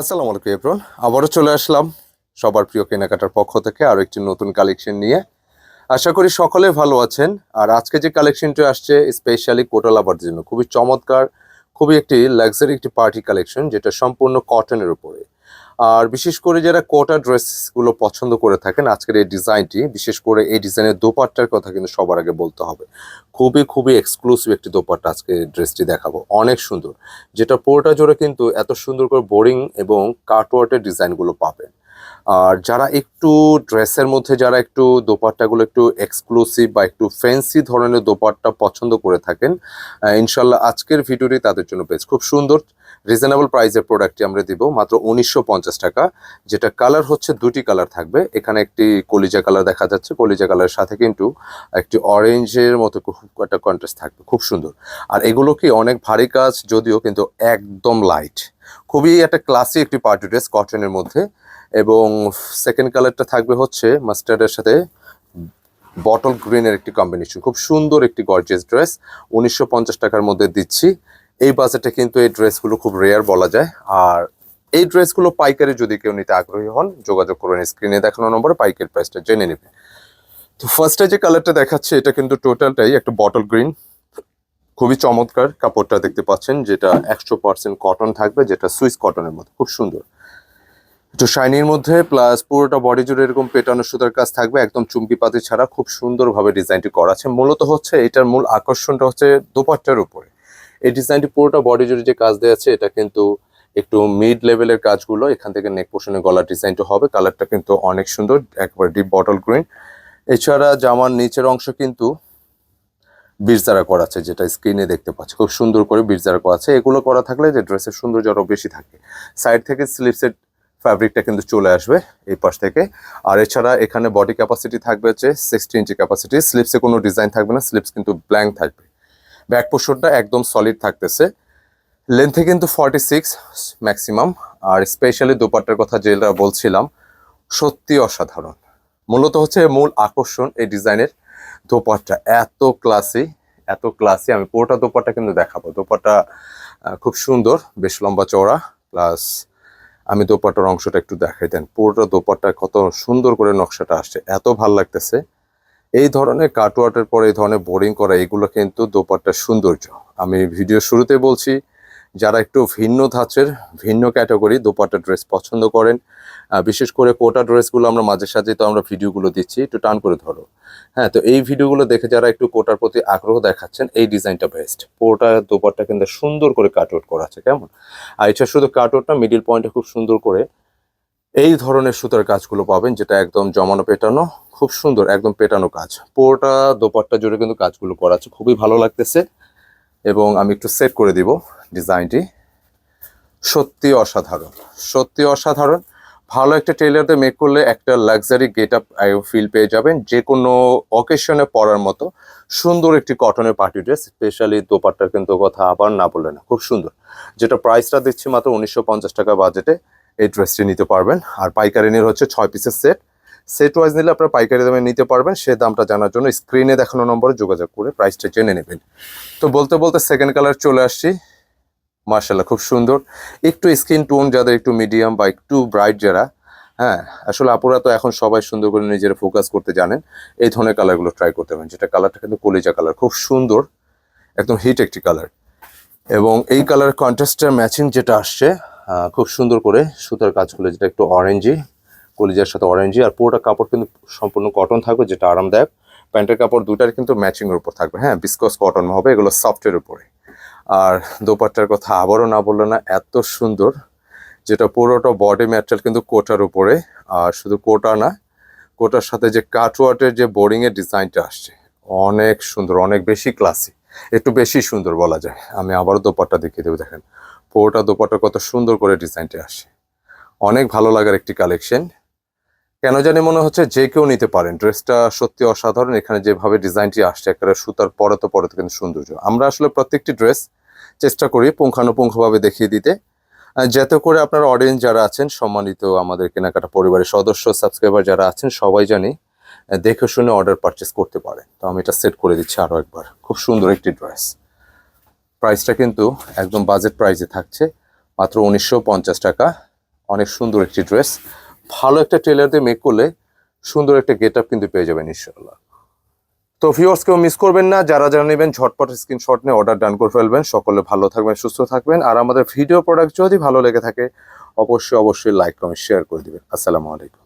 আসসালামু আলাইকুম এপ্রন আবারও চলে আসলাম সবার প্রিয় কেনাকাটার পক্ষ থেকে আরও একটি নতুন কালেকশন নিয়ে। আশা করি সকলে ভালো আছেন। আর আজকে যে কালেকশনটি আসছে স্পেশালি কোটালাবারদের জন্য, খুবই চমৎকার, খুবই একটি লাক্সারি একটি পার্টি কালেকশন যেটা সম্পূর্ণ কটনের উপরে। আর বিশেষ করে যারা কোটা ড্রেসগুলো পছন্দ করে থাকেন, আজকের এই ডিজাইনটি, বিশেষ করে এই ডিজাইনের দোপাট্টার কথা কিন্তু সবার আগে বলতে হবে। খুবই খুবই এক্সক্লুসিভ একটি দোপাট্টা আজকে ড্রেসটি দেখাবো। অনেক সুন্দর। যেটা পুরোটা জোরে কিন্তু এত সুন্দর করে বোরিং এবং কাটওয়ার্টের ডিজাইনগুলো পাবেন। আর যারা একটু ড্রেসের মধ্যে, যারা একটু দোপাট্টাগুলো একটু এক্সক্লুসিভ বা একটু ফ্যান্সি ধরনের দোপাট্টা পছন্দ করে থাকেন ইনশাল্লাহ আজকের ভিডিওটি তাদের জন্য বেশ, খুব সুন্দর রিজনেবল প্রাইসের প্রোডাক্টটি আমরা দিব, মাত্র উনিশশো পঞ্চাশ টাকা, যেটা কালার হচ্ছে দুটি কালার থাকবে, এখানে একটি কলিজা কালার দেখা যাচ্ছে, কলিজা কালারের সাথে কিন্তু একটি অরেঞ্জের মতো খুব একটা কন্ট্রাস্ট থাকবে, খুব সুন্দর। আর এগুলো কি অনেক ভারী কাজ, যদিও কিন্তু একদম লাইট খুবই একটা ক্লাসি একটি পার্টি ড্রেস কটনের মধ্যে এবং সেকেন্ড কালারটা থাকবে হচ্ছে মাস্টার্ডের সাথে বটল গ্রিনের একটি কম্বিনেশন খুব সুন্দর একটি গর্জিয়াস ড্রেস উনিশশো পঞ্চাশ টাকার মধ্যে দিচ্ছি। এই বাজেটে কিন্তু এই ড্রেসগুলো খুব রেয়ার বলা যায়। আর এই ড্রেসগুলো পাইকারি যদি কেউ নিতে আগ্রহী হন, যোগাযোগ করবেন স্ক্রিনে দেখানো নম্বরে, পাইকারি প্রাইসটা জেনে নেবেন তো ফার্স্টে যে কালারটা দেখাচ্ছে, এটা কিন্তু টোটালটাই একটা বটল গ্রিন খুবই চমৎকার কাপড়টা দেখতে পাচ্ছেন, যেটা একশো পার্সেন্ট কটন থাকবে, যেটা সুইস কটনের মধ্যে। খুব সুন্দর। একটু শাইনির মধ্যে প্লাস পুরোটা বডি জুড়ে এরকম পেটানো সুতার কাজ থাকবে, একদম চুমকি পাতি ছাড়া খুব সুন্দরভাবে ডিজাইনটি করা আছে। মূলত হচ্ছে এটার মূল আকর্ষণটা হচ্ছে দোপাট্টার উপরে। এই ডিজাইনটি পুরোটা বডি জুড়ে যে কাজ দেওয়া আছে, এটা কিন্তু একটু মিড লেভেলের কাজগুলো, এখান থেকে নেক পোষণে গলার ডিজাইনটা হবে কালারটা কিন্তু অনেক সুন্দর, একবার ডিপ বটল গ্রিন এছাড়া জামার নিচের অংশ কিন্তু বীরজারা করা আছে, যেটা স্ক্রিনে দেখতে পাচ্ছি। খুব সুন্দর করে বীরজারা করা আছে। এগুলো করা থাকলে যে ড্রেসের সৌন্দর্য আরও বেশি থাকে। সাইড থেকে স্লিপসের ফ্যাব্রিকটা কিন্তু চলে আসবে এই পাশ থেকে। আর এছাড়া এখানে বডি ক্যাপাসিটি থাকবে হচ্ছে সিক্সটি ইঞ্চি ক্যাপাসিটি স্লিপসে কোনো ডিজাইন থাকবে না স্লিপস কিন্তু ব্ল্যাঙ্ক থাকবে। ব্যাক পোর্শনটা একদম সলিড থাকতেছে। লেন্থে কিন্তু ফর্টি সিক্স ম্যাক্সিমাম আর স্পেশালি দোপাট্টার কথা যেটা বলছিলাম, সত্যি অসাধারণ। মূলত হচ্ছে মূল আকর্ষণ এই ডিজাইনের দোপাট্টা। এত ক্লাসি এত ক্লাসি আমি পুরোটা দোপাট্টা কিন্তু দেখাবো। দোপাট্টা খুব সুন্দর, বেশ লম্বা চওড়া প্লাস আমি দোপাটার অংশটা একটু দেখাই দেন। পুরোটা দোপাট্টা কত সুন্দর করে নকশাটা আসছে, এত ভালো লাগতেছে। এই ধরনের কাটওয়াটের পরে এই ধরনের বোরিং করা, এগুলো কিন্তু দোপাট্টার সৌন্দর্য। আমি ভিডিও শুরুতে বলছি যারা একটু ভিন্ন ধাঁচের, ভিন্ন ক্যাটাগরি দোপাট্টা ড্রেস পছন্দ করেন বিশেষ করে কোটা ড্রেসগুলো আমরা মাঝে সাঝে তো আমরা ভিডিওগুলো দিচ্ছি, একটু টান করে ধরো। হ্যাঁ তো এই ভিডিওগুলো দেখে যারা একটু কোটার প্রতি আগ্রহ দেখাচ্ছেন, এই ডিজাইনটা বেস্ট পুরোটা দোপাট্টা কিন্তু সুন্দর করে কাটওয়ার্ট করা আছে, কেমন? আর এটা শুধু কাটওয়ার্টটা মিডিল পয়েন্টে খুব সুন্দর করে এই ধরনের সুতার কাজগুলো পাবেন, যেটা একদম জমানো পেটানো, খুব সুন্দর, একদম পেটানো কাজ। পুরোটা দোপাট্টা জুড়ে কিন্তু কাজগুলো করা আছে, খুবই ভালো লাগতেছে। এবং আমি একটু সেট করে দিব ডিজাইনটি সত্যি অসাধারণ সত্যি অসাধারণ। ভালো একটা টেলারতে মেক করলে একটা লাক্সারি গেট আপ ফিল পেয়ে যাবেন যে কোনো অকেশনে পরার মতো। সুন্দর একটি কটনের পার্টি ড্রেস স্পেশালি দোপাট্টার কিন্তু কথা আবার না বললে না, খুব সুন্দর। যেটা প্রাইসটা দিচ্ছি মাত্র উনিশশো পঞ্চাশ টাকা বাজেটে এই ড্রেসটি নিতে পারবেন। আর পাইকারি নিলে হচ্ছে ছয় পিসের সেট সেট ওয়াইজ নিলে আপনারা পাইকারি দামে নিতে পারবেন। সে দামটা জানার জন্য স্ক্রিনে দেখানো নম্বরে যোগাযোগ করে প্রাইসটা জেনে নেবেন। তো বলতে বলতে সেকেন্ড কালার চলে আসছি। মার্শাল্লাহ খুব সুন্দর। একটু স্কিন টোন যাদের একটু মিডিয়াম বা একটু ব্রাইট যারা হ্যাঁ আসলে আপুরা তো এখন সবাই সুন্দর করে নিজেরা ফোকাস করতে জানেন, এই ধরনের কালারগুলো ট্রাই করতে পারেন। যেটা কালারটা কিন্তু কলিজা কালার খুব সুন্দর, একদম হিট একটি কালার এবং এই কালার কন্ট্রাস্টের ম্যাচিং যেটা আসছে খুব সুন্দর করে সুতার কাজগুলো যেটা একটু অরেঞ্জি কলিজার সাথে অরেঞ্জি আর পুরোটা কাপড় কিন্তু সম্পূর্ণ কটন থাকবে, যেটা আরামদায়ক। প্যান্টের কাপড় দুটার কিন্তু ম্যাচিংয়ের উপর থাকবে হ্যাঁ বিস্কস কটন হবে, এগুলো সফটের উপরে। আর দোপাট্টার কথা আবারও না বলল না, এত সুন্দর, যেটা পুরোটা বডি ম্যাটেরিয়াল কিন্তু কোটার উপরে, আর শুধু কোটা না, কোটার সাথে যে কাটওয়ার্টের যে বোরিংয়ের ডিজাইনটা আসছে, অনেক সুন্দর, অনেক বেশি ক্লাসি একটু বেশি সুন্দর বলা যায়। আমি আবারও দোপাট্টা দেখিয়ে দেবো, দেখেন। পুরোটা দোপাট্টা কত সুন্দর করে ডিজাইনটা আসে অনেক ভালো লাগার একটি কালেকশন কেন জানি মনে হচ্ছে যে কেউ নিতে পারেন। ড্রেসটা সত্যি অসাধারণ। এখানে যেভাবে ডিজাইনটি আসছে একটা সুতার পরতে পরতে কিন্তু সৌন্দর্য। আমরা আসলে প্রত্যেকটি ড্রেস চেষ্টা করি পুঙ্খানুপুঙ্খভাবে দেখিয়ে দিতে। যাতে করে আপনার অডিয়েন্স যারা আছেন, সম্মানিত আমাদের কেনাকাটা পরিবারের সদস্য সাবস্ক্রাইবার যারা আছেন, সবাই জানি দেখে শুনে অর্ডার পারচেস করতে পারে। তো আমি এটা সেট করে দিচ্ছি আরও একবার। খুব সুন্দর একটি ড্রেস। প্রাইসটা কিন্তু একদম বাজেট প্রাইসে থাকছে। মাত্র উনিশশো পঞ্চাশ টাকা। অনেক সুন্দর একটি ড্রেস। ভালো একটা ট্রেলার দিয়ে মেক করলে সুন্দর একটা গেট আপ কিন্তু পেয়ে যাবেন ইনশাল্লাহ তো ভিউয়ার্স কেউ মিস করবেন না, যারা যারা নেবেন, ঝটপট স্ক্রিনশট নিয়ে অর্ডার ডান করে ফেলবেন। সকলে ভালো থাকবেন, সুস্থ থাকবেন। আর আমাদের ভিডিও প্রোডাক্ট যদি ভালো লেগে থাকে, অবশ্যই অবশ্যই লাইক কমেন্ট শেয়ার করে দেবেন। আসসালামু আলাইকুম।